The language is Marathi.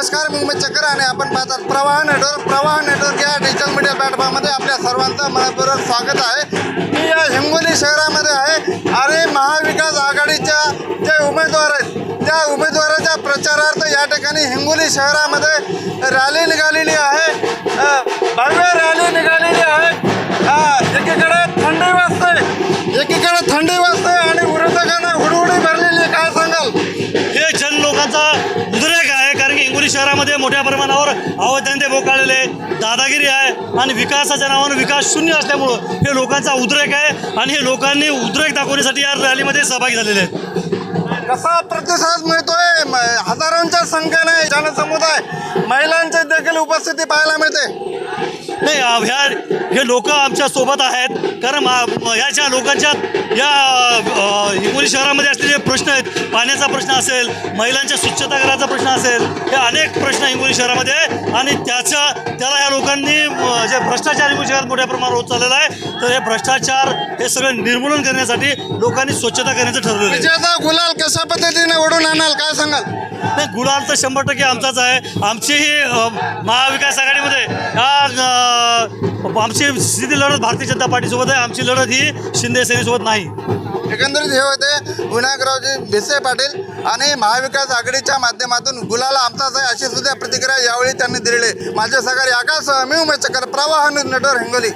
नमस्कार मी उमेश चक्कर आणि आपण पाहतात प्रवाह नेटवर्क प्रवाह नेटवर्क या डिजिटल मीडिया प्लॅटफॉर्ममध्ये आपल्या सर्वांचं मनपूर्वक स्वागत आहे. मी या हिंगोली शहरामध्ये आहे. आणि महाविकास आघाडीच्या जे उमेदवार आहेत त्या उमेदवाराच्या प्रचारार्थ या ठिकाणी हिंगोली शहरामध्ये रॅली निघालेली आहे. की शहरामध्ये मोठ्या प्रमाणावर अवैधते बोकाळलेले आहे, दादागिरी आहे आणि विकासाच्या नावानं विकास शून्य असल्यामुळं हे लोकांचा उद्रेक आहे आणि हे लोकांनी उद्रेक दाखवण्यासाठी या रॅलीमध्ये सहभागी झालेले आहेत. कसा प्रतिसाद मिळतोय? हजारोंच्या संख्येने जनसमुदाय महिलांची देखील उपस्थिती पाहायला मिळते. नाही ह्या हे लोक आमच्यासोबत आहेत. कारण ह्याच्या लोकांच्या या हिंगोली शहरामध्ये असलेले प्रश्न आहेत. पाण्याचा प्रश्न असेल महिलांच्या स्वच्छतागृहाचा प्रश्न असेल हे अनेक प्रश्न हिंगोली शहरामध्ये आणि त्याचा त्याला ह्या लोकांनी जे भ्रष्टाचार हिंगोली शहरात मोठ्या प्रमाणावर होत चाललेला आहे तर हे भ्रष्टाचार हे सगळं निर्मूलन करण्यासाठी लोकांनी स्वच्छता करण्याचं आहे. विजयाचा गुलाल कशा पद्धतीने ओढून आणाल काय सांगाल? नाही गुलाल तर शंभर टक्के आमचाच आहे. आमची ही अ, महाविकास आघाडीमध्ये हा आमची स्थिती लढत भारतीय जनता पार्टीसोबत आहे. आमची लढत ही शिंदे सेनेसोबत नाही. एकंदरीत हे होते विनायकरावजी भिसे पाटील आणि महाविकास आघाडीच्या माध्यमातून गुलाला आमचाच आहे अशी सुद्धा प्रतिक्रिया यावेळी त्यांनी दिलेली माझ्या माझे सहकारी आकाश मी उमेश चक्कर प्रवाह न्यूज हिंगोली.